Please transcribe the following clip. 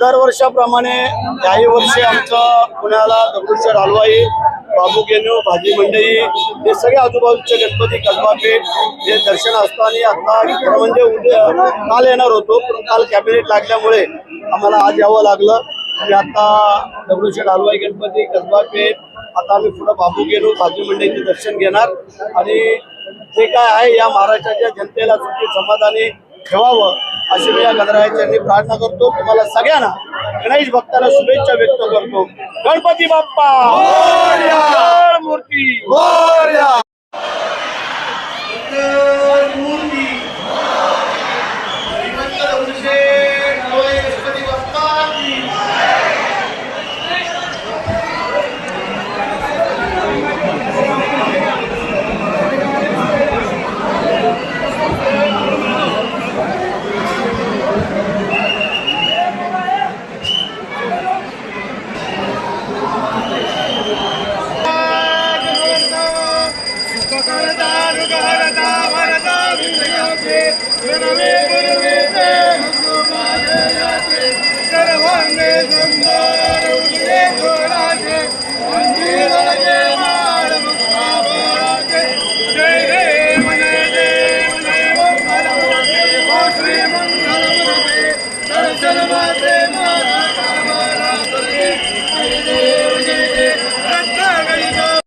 दरवर्षाप्रमाणे याही वर्षी आमचं पुण्याला दगडूशेठ हलवाई बाबू गेनू भाजी मंडई हे सगळे आजूबाजूचे गणपती कसबा पेठ हे दर्शन असतं आणि आता खरं म्हणजे उद्या काल येणार होतो पण काल कॅबिनेट लागल्यामुळे आम्हाला आज यावं लागलं. आणि आता दगडूशेठ हलवाई गणपती कसबा पेठ आता आम्ही पुढं बाबू गेनू भाजी मंडईचे दर्शन घेणार. आणि जे काय आहे या महाराष्ट्राच्या जनतेला सुखी समाधानी ठेवावं. अशी मी या गणरायाच्यांनी प्रार्थना करतो. तुम्हाला सगळ्यांना गणेश भक्तांना शुभेच्छा व्यक्त करतो. गणपती बाप्पा! मूर्ती! Salvate!